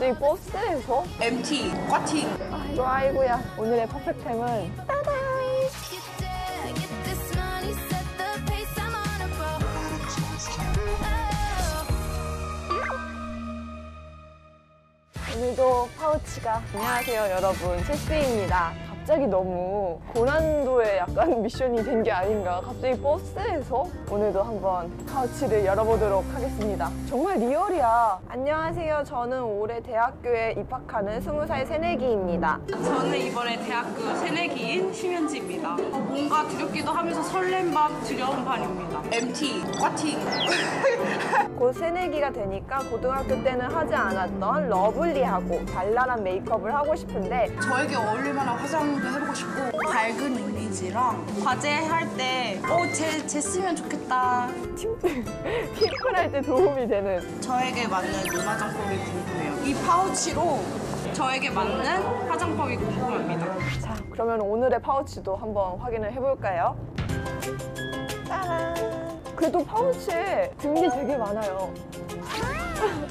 갑자기 버스에서? MT, 꽈팅. 아이고 아이고야 오늘의 퍼펙템은 따단. 오늘도 파우치가 안녕하세요 여러분 체스입니다 갑자기 너무 고난도의 약간 미션이 된 게 아닌가 갑자기 버스에서 오늘도 한번 파우치를 열어보도록 하겠습니다 정말 리얼이야 안녕하세요 저는 올해 대학교에 입학하는 20살 새내기입니다 저는 이번에 대학교 새내기인 심현지입니다. 어, 뭔가 두렵기도 하면서 설렘 반, 두려운 반입니다. MT, 꽈팅. 곧 새내기가 되니까 고등학교 때는 하지 않았던 러블리하고 발랄한 메이크업을 하고 싶은데 저에게 어울릴 만한 화장 도 해보고 싶고 밝은 이미지랑 과제 할때 어, 쟤, 쟤 쓰면 좋겠다. 핑클할 때 도움이 되는 저에게 맞는 눈 화장법이 궁금해요. 이 파우치로 저에게 맞는 화장법이 궁금합니다. 자, 그러면 오늘의 파우치도 한번 확인을 해볼까요? 짜란! 그래도 파우치에 등이 되게 많아요.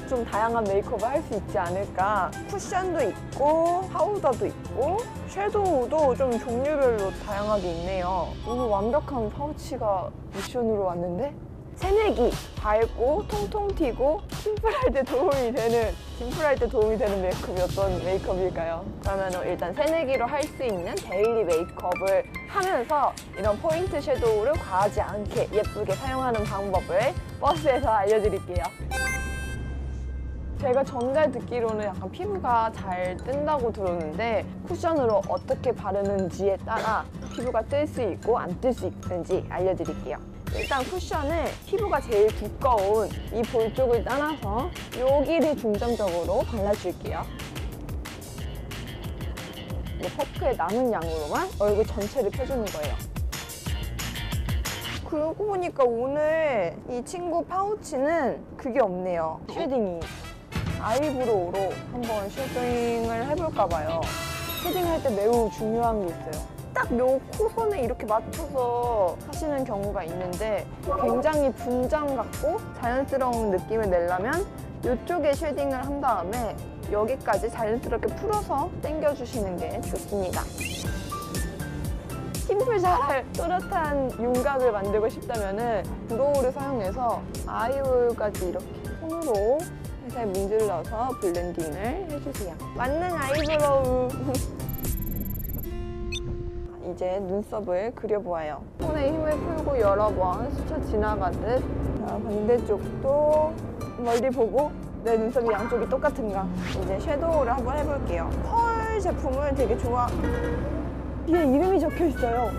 좀 다양한 메이크업을 할 수 있지 않을까. 쿠션도 있고, 파우더도 있고, 섀도우도 좀 종류별로 다양하게 있네요. 오늘 완벽한 파우치가 미션으로 왔는데? 새내기, 밝고, 통통 튀고, 심플할 때 도움이 되는, 심플할 때 도움이 되는 메이크업이 어떤 메이크업일까요? 그러면 일단 새내기로 할 수 있는 데일리 메이크업을 하면서 이런 포인트 섀도우를 과하지 않게 예쁘게 사용하는 방법을 버스에서 알려드릴게요. 제가 전달 듣기로는 약간 피부가 잘 뜬다고 들었는데 쿠션으로 어떻게 바르는지에 따라 피부가 뜰 수 있고 안 뜰 수 있는지 알려드릴게요. 일단 쿠션을 피부가 제일 두꺼운 이 볼 쪽을 따라서 여기를 중점적으로 발라줄게요. 이 퍼프에 남은 양으로만 얼굴 전체를 펴주는 거예요. 그러고 보니까 오늘 이 친구 파우치는 그게 없네요. 쉐딩이. 아이브로우로 한번 쉐딩을 해볼까 봐요. 쉐딩할 때 매우 중요한 게 있어요. 딱 요 코선에 이렇게 맞춰서 하시는 경우가 있는데 굉장히 분장 같고 자연스러운 느낌을 내려면 이쪽에 쉐딩을 한 다음에 여기까지 자연스럽게 풀어서 당겨주시는 게 좋습니다. 심플 잘 또렷한 윤곽을 만들고 싶다면 브로우를 사용해서 아이홀까지 이렇게 손으로 살살 문질러서 블렌딩을 해주세요. 맞는 아이브로우. 이제 눈썹을 그려보아요. 손에 힘을 풀고 여러 번 스쳐 지나가듯 자, 반대쪽도 멀리 보고 내 눈썹이 양쪽이 똑같은가 이제 섀도우를 한번 해볼게요. 펄 제품을 되게 좋아 뒤에 이름이 적혀 있어요.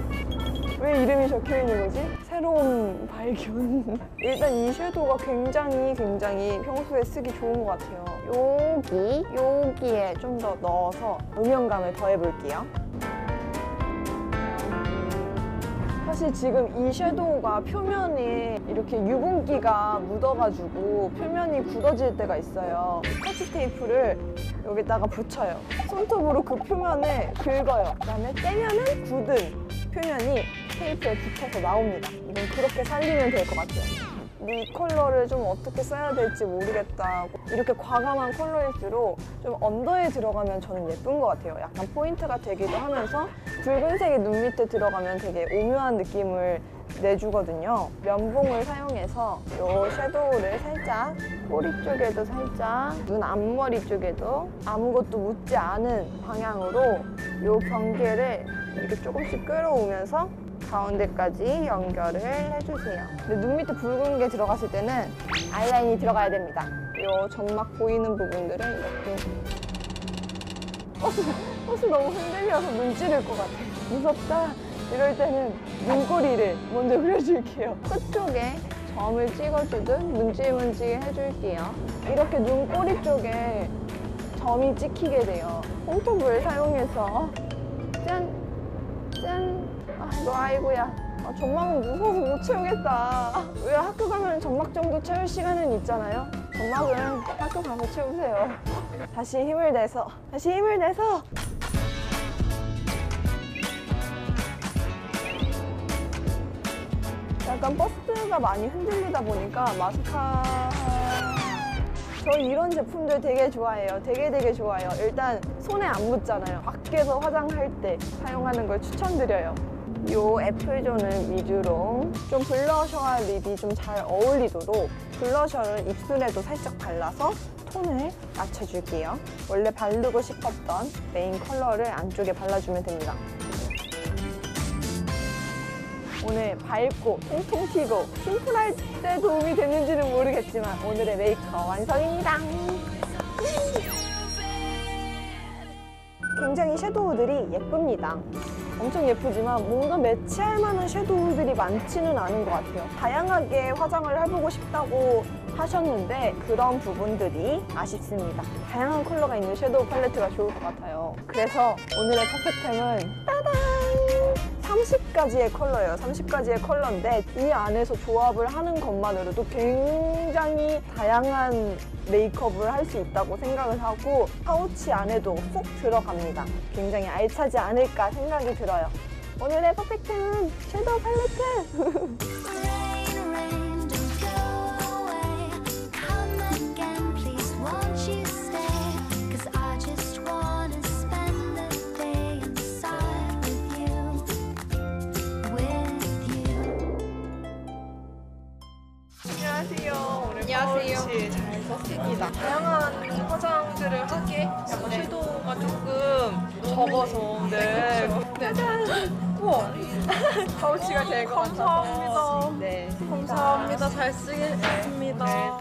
왜 이름이 적혀 있는 거지? 새로운 발견. 일단 이 섀도우가 굉장히 굉장히 평소에 쓰기 좋은 것 같아요. 여기, 여기에 좀 더 넣어서 음영감을 더해볼게요. 사실 지금 이 섀도우가 표면에 이렇게 유분기가 묻어가지고 표면이 굳어질 때가 있어요. 스카치 테이프를 여기다가 붙여요. 손톱으로 그 표면을 긁어요. 그 다음에 떼면은 굳은 표면이 테이프에 붙어서 나옵니다. 이건 그렇게 살리면 될 것 같아요. 이 컬러를 좀 어떻게 써야 될지 모르겠다. 이렇게 과감한 컬러일수록 좀 언더에 들어가면 저는 예쁜 것 같아요. 약간 포인트가 되기도 하면서 붉은색이 눈 밑에 들어가면 되게 오묘한 느낌을 내주거든요. 면봉을 사용해서 이 섀도우를 살짝 꼬리 쪽에도 살짝 눈 앞머리 쪽에도 아무것도 묻지 않은 방향으로 이 경계를 이렇게 조금씩 끌어오면서 가운데까지 연결을 해주세요. 근데 눈 밑에 붉은 게 들어갔을 때는 아이라인이 들어가야 됩니다. 이 점막 보이는 부분들은 이렇게 버스 너무 흔들려서 눈 찌를 것 같아. 무섭다. 이럴 때는 눈꼬리를 먼저 그려줄게요. 끝쪽에 점을 찍어주듯 문질문질 해줄게요. 이렇게 눈꼬리 쪽에 점이 찍히게 돼요. 홈톱을 사용해서 짠! 짠! 아이고 아이고야. 아, 점막은 무서워서 못 채우겠다. 왜 학교 가면 점막 정도 채울 시간은 있잖아요. 점막은 학교 가서 채우세요. 다시 힘을 내서, 다시 힘을 내서. 약간 버스가 많이 흔들리다 보니까 마스카 저 이런 제품들 되게 좋아해요. 되게 되게 좋아요. 일단 손에 안 묻잖아요. 밖에서 화장할 때 사용하는 걸 추천드려요. 요 애플존을 위주로 좀 블러셔와 립이 좀 잘 어울리도록 블러셔를 입술에도 살짝 발라서 톤을 맞춰줄게요. 원래 바르고 싶었던 메인 컬러를 안쪽에 발라주면 됩니다. 오늘 밝고 통통 튀고 심플할 때 도움이 됐는지는 모르겠지만 오늘의 메이크업 완성입니다. 굉장히 섀도우들이 예쁩니다. 엄청 예쁘지만 뭔가 매치할 만한 섀도우들이 많지는 않은 것 같아요. 다양하게 화장을 해보고 싶다고 하셨는데 그런 부분들이 아쉽습니다. 다양한 컬러가 있는 섀도우 팔레트가 좋을 것 같아요. 그래서 오늘의 퍼펙템은 따단! 30가지의 컬러예요. 30가지의 컬러인데 이 안에서 조합을 하는 것만으로도 굉장히 다양한 메이크업을 할 수 있다고 생각을 하고 파우치 안에도 쏙 들어갑니다. 굉장히 알차지 않을까 생각이 들어요. 오늘의 퍼펙트는 섀도우 팔레트! 안녕하세요. 잘 썼습니다. 다양한 화장들을 하기에 약간 섀도우가 조금 적어서 네. 짜잔! 우와! 파우치가 같아서 감사합니다. 네. 감사합니다. 잘 쓰겠습니다.